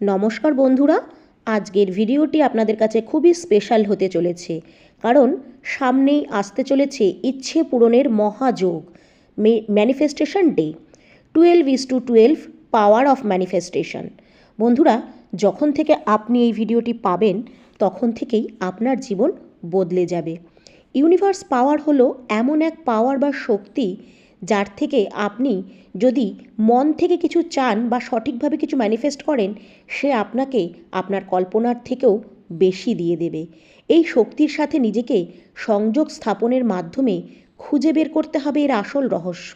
নমস্কার বন্ধুরা, আজকের ভিডিওটি আপনাদের কাছে খুবই স্পেশাল হতে চলেছে। কারণ সামনেই আসতে চলেছে ইচ্ছে পূরণের মহাযোগ manifestation day twelve is two twelve power of manifestation বন্ধুরা, যখন থেকে আপনি এই ভিডিওটি পাবেন, তখন থেকেই আপনার জীবন বদলে যাবে। ইউনিভার্স পাওয়ার হলো এমন এক পাওয়ার বা শক্তি যার থেকে আপনি যদি মন থেকে কিছু চান বা সঠিকভাবে কিছু ম্যানিফেস্ট করেন, সে আপনাকে আপনার কল্পনার থেকেও বেশি দিয়ে দেবে। এই শক্তির সাথে নিজেকে সংযোগ স্থাপনের মাধ্যমে খুঁজে বের করতে হবে এর আসল রহস্য।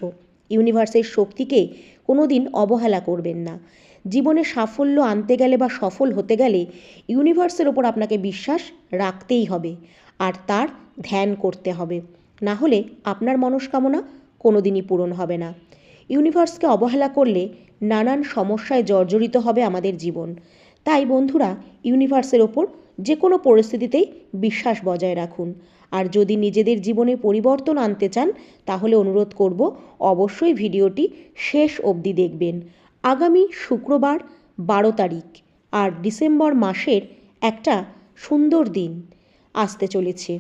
ইউনিভার্সের শক্তিকে কোনো দিন অবহেলা করবেন না। জীবনে সাফল্য আনতে গেলে বা সফল হতে গেলে ইউনিভার্সের ওপর আপনাকে বিশ্বাস রাখতেই হবে, আর তার ধ্যান করতে হবে। না হলে আপনার মনস্কামনা কোনো দিনই পূরণ হবে না। ইউনিভার্সকে অবহেলা করলে নানান সমস্যায় জর্জরিত হবে আমাদের জীবন। তাই বন্ধুরা, ইউনিভার্সের ওপর যে কোনো পরিস্থিতিতেই বিশ্বাস বজায় রাখুন। আর যদি নিজেদের জীবনে পরিবর্তন আনতে চান, তাহলে অনুরোধ করব অবশ্যই ভিডিওটি শেষ অবধি দেখবেন। আগামী শুক্রবার, বারো তারিখ আর ডিসেম্বর মাসের একটা সুন্দর দিন আসতে চলেছে।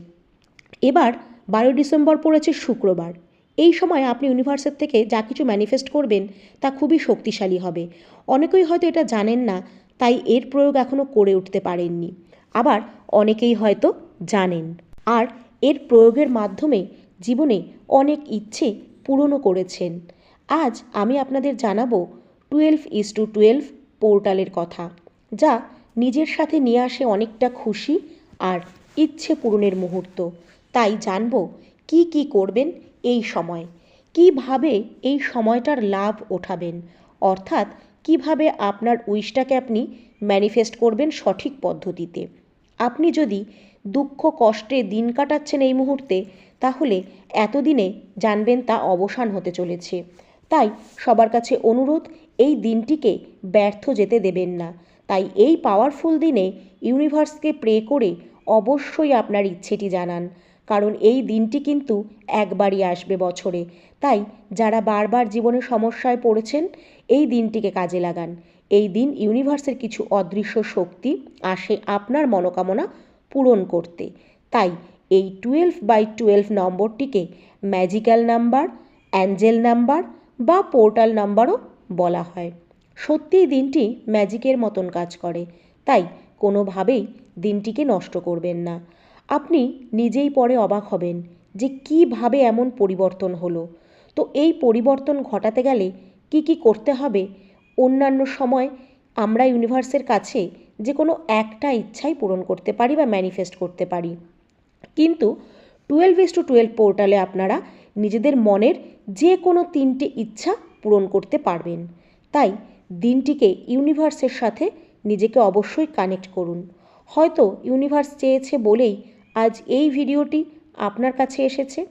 এবার বারোই ডিসেম্বর পড়েছে শুক্রবার। এই সময় আপনি ইউনিভার্সের থেকে যা কিছু ম্যানিফেস্ট করবেন, তা খুবই শক্তিশালী হবে। অনেকেই হয়তো এটা জানেন না, তাই এর প্রয়োগ এখনও করে উঠতে পারেননি। আবার অনেকেই হয়তো জানেন। আর এর প্রয়োগের মাধ্যমে জীবনে অনেক ইচ্ছে পূরণও করেছেন। আজ আমি আপনাদের জানাব টুয়েলভ ইস টু টুয়েলভ পোর্টালের কথা, যা নিজের সাথে নিয়ে আসে অনেকটা খুশি আর ইচ্ছে পূরণের মুহূর্ত। তাই জানব কি কি করবেন এই সময়। কীভাবে এই সময়টার লাভ ওঠাবেন? অর্থাৎ কীভাবে আপনার উইশটাকে আপনি ম্যানিফেস্ট করবেন সঠিক পদ্ধতিতে? আপনি যদি দুঃখ, কষ্টে দিন কাটাচ্ছেন এই মুহূর্তে, তাহলে এতদিনে জানবেন তা অবসান হতে চলেছে। তাই সবার কাছে অনুরোধ, এই দিনটিকে ব্যর্থ যেতে দেবেন না। তাই এই পাওয়ারফুল দিনে ইউনিভার্সকে প্রে করে অবশ্যই আপনার ইচ্ছেটি জানান। কারণ এই দিনটি কিন্তু একবারই আসবে বছরে। তাই যারা বারবার জীবনে সমস্যায় পড়েছেন, এই দিনটিকে কাজে লাগান। এই দিন ইউনিভার্সের কিছু অদৃশ্য শক্তি আসে আপনার মনোকামনা পূরণ করতে। তাই এই টুয়েলভ বাই টুয়েলভ নম্বরটিকে ম্যাজিক্যাল নাম্বার, অ্যাঞ্জেল নাম্বার বা পোর্টাল নাম্বারও বলা হয়। সত্যিই দিনটি ম্যাজিকের মতন কাজ করে। তাই কোনোভাবেই দিনটিকে নষ্ট করবেন না। আপনি নিজেই পরে অবাক হবেন যে কীভাবে এমন পরিবর্তন হলো। তো এই পরিবর্তন ঘটাতে গেলে কি কি করতে হবে? অন্যান্য সময় আমরা ইউনিভার্সের কাছে যে কোনো একটা ইচ্ছাই পূরণ করতে পারি বা ম্যানিফেস্ট করতে পারি। কিন্তু টুয়েলভ ইস টু টুয়েলভ পোর্টালে আপনারা নিজেদের মনের যে কোনো তিনটে ইচ্ছা পূরণ করতে পারবেন। তাই দিনটিকে ইউনিভার্সের সাথে নিজেকে অবশ্যই কানেক্ট করুন। হয়তো ইউনিভার্স চেয়েছে বলেই আজ এই ভিডিওটি আপনার কাছে এসেছে।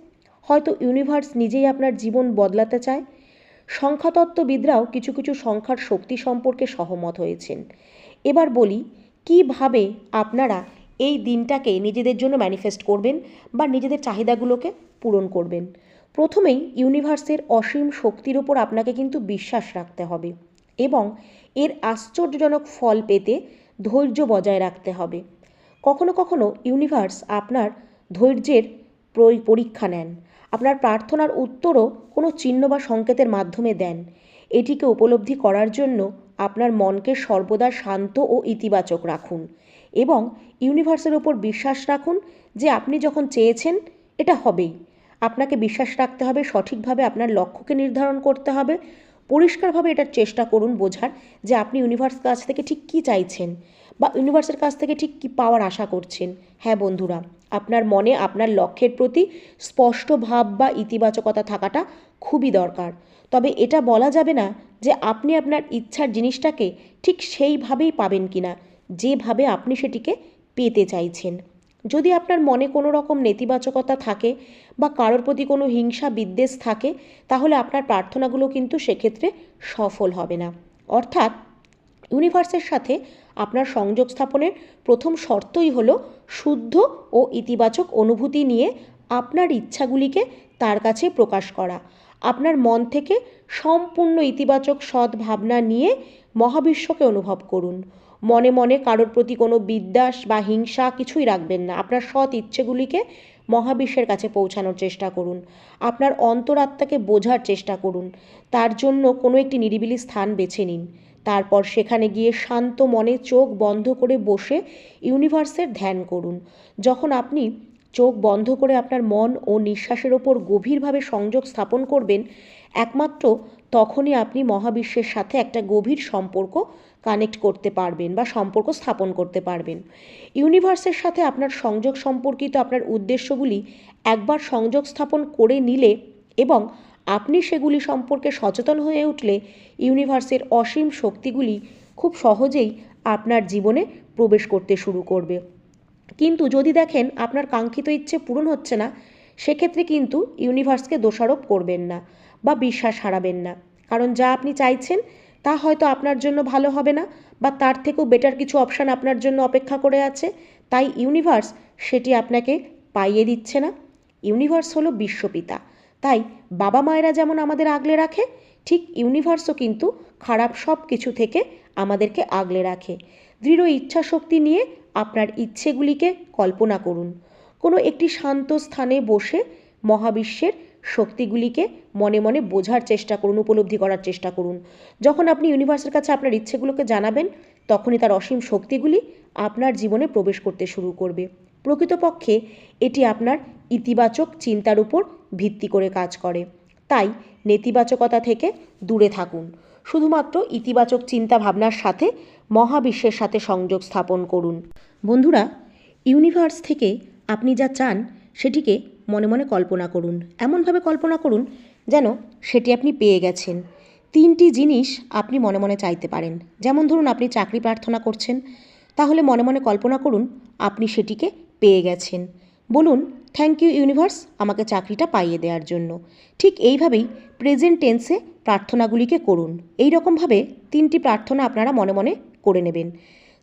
হয়তো ইউনিভার্স নিজেই আপনার জীবন বদলাতে চায়। সংখ্যাতত্ত্ববিদরাও কিছু কিছু সংখ্যার শক্তি সম্পর্কে সহমত হয়েছেন। এবার বলি, কীভাবে আপনারা এই দিনটাকে নিজেদের জন্য ম্যানিফেস্ট করবেন বা নিজেদের চাহিদাগুলোকে পূরণ করবেন? প্রথমেই ইউনিভার্সের অসীম শক্তির ওপর আপনাকে কিন্তু বিশ্বাস রাখতে হবে এবং এর আশ্চর্যজনক ফল পেতে ধৈর্য বজায় রাখতে হবে। কখনো কখনো ইউনিভার্স আপনার ধৈর্যের পরীক্ষা নেন। আপনার প্রার্থনার উত্তরও কোনো চিহ্ন বা সংকেতের মাধ্যমে দেন। এটিকে উপলব্ধি করার জন্য আপনার মনকে সর্বদা শান্ত ও ইতিবাচক রাখুন এবং ইউনিভার্সের ওপর বিশ্বাস রাখুন যে আপনি যখন চেয়েছেন, এটা হবেই। আপনাকে বিশ্বাস রাখতে হবে, সঠিকভাবে আপনার লক্ষ্যকে নির্ধারণ করতে হবে পরিষ্কারভাবে এটার চেষ্টা করুন বোঝার যে আপনি ইউনিভার্স কাছ থেকে ঠিক কী চাইছেন বা ইউনিভার্সের কাছ থেকে ঠিক কী পাওয়ার আশা করছেন। হ্যাঁ বন্ধুরা, আপনার মনে, আপনার লক্ষ্যের প্রতি স্পষ্ট ভাব বা ইতিবাচকতা থাকাটা খুবই দরকার। তবে এটা বলা যাবে না যে আপনি আপনার ইচ্ছার জিনিসটাকে ঠিক সেইভাবেই পাবেন কিনা, যেভাবে আপনি সেটিকে পেতে চাইছেন। যদি আপনার মনে কোনো রকম নেতিবাচকতা থাকে বা কারোর প্রতি কোনো হিংসা, বিদ্বেষ থাকে, তাহলে আপনার প্রার্থনাগুলো কিন্তু সেক্ষেত্রে সফল হবে না। অর্থাৎ ইউনিভার্সের সাথে আপনার সংযোগ স্থাপনের প্রথম শর্তই হলো শুদ্ধ ও ইতিবাচক অনুভূতি নিয়ে আপনার ইচ্ছাগুলিকে তার কাছে প্রকাশ করা। আপনার মন থেকে সম্পূর্ণ ইতিবাচক সৎ ভাবনা নিয়ে মহাবিশ্বকে অনুভব করুন। মনে মনে কারোর প্রতি কোনো বিদ্বাস বা হিংসা কিছুই রাখবেন না। আপনার সৎ ইচ্ছেগুলিকে মহাবিশ্বের কাছে পৌঁছানোর চেষ্টা করুন। আপনার অন্তরাত্মাকে বোঝার চেষ্টা করুন। তার জন্য কোনো একটি নিরিবিলি স্থান বেছে নিন। তারপর সেখানে গিয়ে শান্ত মনে চোখ বন্ধ করে বসে ইউনিভার্সের ধ্যান করুন। যখন আপনি চোখ বন্ধ করে আপনার মন ও নিঃশ্বাসের ওপর গভীরভাবে সংযোগ স্থাপন করবেন একমাত্র তখনই আপনি মহাবিশ্বের সাথে একটা গভীর সম্পর্ক কানেক্ট করতে পারবেন বা সম্পর্ক স্থাপন করতে পারবেন। ইউনিভার্সের সাথে আপনার সংযোগ সম্পর্কিত আপনার উদ্দেশ্যগুলি একবার সংযোগ স্থাপন করে নিলে এবং আপনি সেগুলি সম্পর্কে সচেতন হয়ে উঠলে ইউনিভার্সের অসীম শক্তিগুলি খুব সহজেই আপনার জীবনে প্রবেশ করতে শুরু করবে। কিন্তু যদি দেখেন আপনার কাঙ্ক্ষিত ইচ্ছে পূরণ হচ্ছে না, সেক্ষেত্রে কিন্তু ইউনিভার্সকে দোষারোপ করবেন না। বা বিশ্বাস হারাবেন না। কারণ যা আপনি চাইছেন, তা হয়তো আপনার জন্য ভালো হবে না বা তার থেকেও বেটার কিছু অপশান আপনার জন্য অপেক্ষা করে আছে। তাই ইউনিভার্স সেটি আপনাকে পাইয়ে দিচ্ছে না। ইউনিভার্স হলো বিশ্বপিতা তাই বাবা মায়েরা যেমন আমাদের আগলে রাখে, ঠিক ইউনিভার্সও কিন্তু খারাপ সব কিছু থেকে আমাদেরকে আগলে রাখে। দৃঢ় ইচ্ছা শক্তি নিয়ে আপনার ইচ্ছেগুলিকে কল্পনা করুন। কোনো একটি শান্ত স্থানে বসে মহাবিশ্বের শক্তিগুলিকে মনে মনে বোঝার চেষ্টা করুন, উপলব্ধি করার চেষ্টা করুন। যখন আপনি ইউনিভার্সের কাছে আপনার ইচ্ছেগুলোকে জানাবেন, তখনই তার অসীম শক্তিগুলি আপনার জীবনে প্রবেশ করতে শুরু করবে। প্রকৃতপক্ষে এটি আপনার ইতিবাচক চিন্তার উপর ভিত্তি করে কাজ করে। তাই নেতিবাচকতা থেকে দূরে থাকুন। শুধুমাত্র ইতিবাচক চিন্তা ভাবনার সাথে মহাবিশ্বের সাথে সংযোগ স্থাপন করুন। বন্ধুরা ইউনিভার্স থেকে আপনি যা চান, সেটিকে মনে মনে কল্পনা করুন। এমনভাবে কল্পনা করুন যেন সেটি আপনি পেয়ে গেছেন। তিনটি জিনিস আপনি মনে মনে চাইতে পারেন। যেমন ধরুন, আপনি চাকরি প্রার্থনা করছেন, তাহলে মনে মনে কল্পনা করুন আপনি সেটিকে পেয়ে গেছেন। বলুন থ্যাংক ইউ ইউনিভার্স আমাকে চাকরিটা পাইয়ে দেওয়ার জন্য। ঠিক এইভাবেই প্রেজেন্ট টেন্সে প্রার্থনাগুলিকে করুন। এই রকমভাবে তিনটি প্রার্থনা আপনারা মনে মনে করে নেবেন।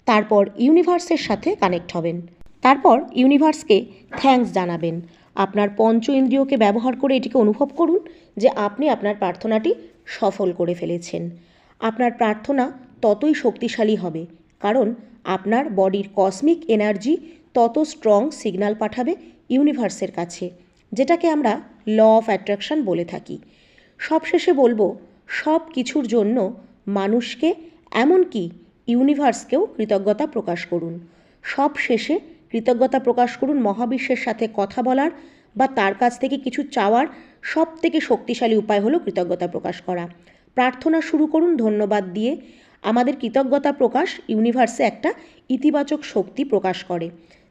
তারপর ইউনিভার্সের সাথে কানেক্ট হবেন। তারপর ইউনিভার্সকে থ্যাঙ্কস জানাবেন। আপনার পঞ্চ ইন্দ্রিয়কে ব্যবহার করে এটিকে অনুভব করুন যে আপনি আপনার প্রার্থনাটি সফল করে ফেলেছেন। আপনার প্রার্থনা ততই শক্তিশালী হবে, কারণ আপনার বডির কসমিক এনার্জি তত স্ট্রং সিগন্যাল পাঠাবে ইউনিভার্সের কাছে, যেটাকে আমরা ল অফ অ্যাট্রাকশন বলে থাকি। সবশেষে বলব, সব কিছুর জন্য মানুষকে, এমনকি ইউনিভার্সকেও কৃতজ্ঞতা প্রকাশ করুন। সব শেষে কৃতজ্ঞতা প্রকাশ করুন মহাবিশ্বের সাথে কথা বলার বা তার কাছ থেকে কিছু চাওয়ার সব থেকে শক্তিশালী উপায় হলো কৃতজ্ঞতা প্রকাশ করা। প্রার্থনা শুরু করুন, ধন্যবাদ দিয়ে আমাদের কৃতজ্ঞতা প্রকাশ ইউনিভার্সে একটা ইতিবাচক শক্তি প্রকাশ করে,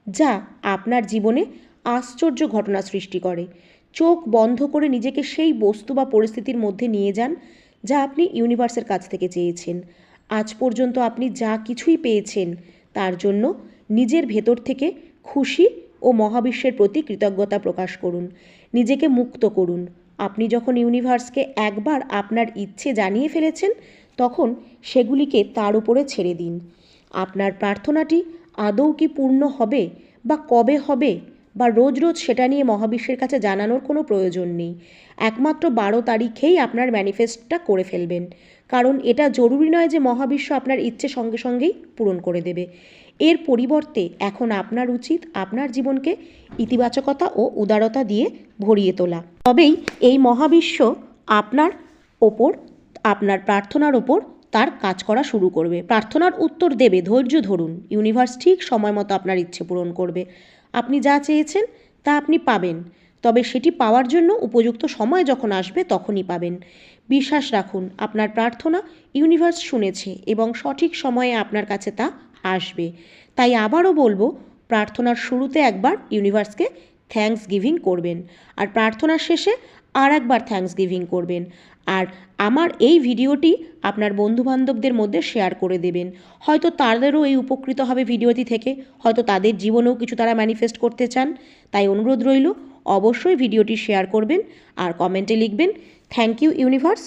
যা আপনার জীবনে আশ্চর্য ঘটনা সৃষ্টি করে। চোখ বন্ধ করে নিজেকে সেই বস্তু বা পরিস্থিতির মধ্যে নিয়ে যান, যা আপনি ইউনিভার্সের কাছ থেকে চেয়েছেন। আজ পর্যন্ত আপনি যা কিছুই পেয়েছেন, তার জন্য নিজের ভেতর থেকে খুশি ও মহাবিশ্বের প্রতি কৃতজ্ঞতা প্রকাশ করুন। নিজেকে মুক্ত করুন। আপনি যখন ইউনিভার্সকে একবার আপনার ইচ্ছে জানিয়ে ফেলেছেন, তখন সেগুলিকে তার উপরে ছেড়ে দিন। আপনার প্রার্থনাটি আদৌ কি পূর্ণ হবে বা কবে হবে বা রোজ রোজ সেটা নিয়ে মহাবিশ্বের কাছে জানানোর কোনো প্রয়োজন নেই। একমাত্র বারো তারিখেই আপনার ম্যানিফেস্টটা করে ফেলবেন। কারণ এটা জরুরি নয় যে মহাবিশ্ব আপনার ইচ্ছে সঙ্গে সঙ্গেই পূরণ করে দেবে। এর পরিবর্তে এখন আপনার উচিত আপনার জীবনকে ইতিবাচকতা ও উদারতা দিয়ে ভরিয়ে তোলা। তবেই এই মহাবিশ্ব আপনার ওপর, আপনার প্রার্থনার ওপর তার কাজ করা শুরু করবে। প্রার্থনার উত্তর দেবে, ধৈর্য ধরুন। ইউনিভার্স ঠিক সময় মতো আপনার ইচ্ছে পূরণ করবে। আপনি যা চেয়েছেন তা আপনি পাবেন। তবে সেটি পাওয়ার জন্য উপযুক্ত সময় যখন আসবে তখনই পাবেন। বিশ্বাস রাখুন, আপনার প্রার্থনা ইউনিভার্স শুনেছে এবং সঠিক সময়ে আপনার কাছে তা আসবে। তাই আবারও বলব, প্রার্থনার শুরুতে একবার ইউনিভার্সকে থ্যাঙ্কস গিভিং করবেন আর প্রার্থনার শেষে আর একবার থ্যাঙ্কস গিভিং করবেন। আর আমার এই ভিডিওটি আপনার বন্ধুবান্ধবদের মধ্যে শেয়ার করে দেবেন। হয়তো তাদেরও এই উপকৃত হবে ভিডিওটি থেকে, হয়তো তাদের জীবনেও কিছু তারা ম্যানিফেস্ট করতে চান। তাই অনুরোধ রইল, অবশ্যই ভিডিওটি শেয়ার করবেন আর কমেন্টে লিখবেন থ্যাংক ইউ ইউনিভার্স।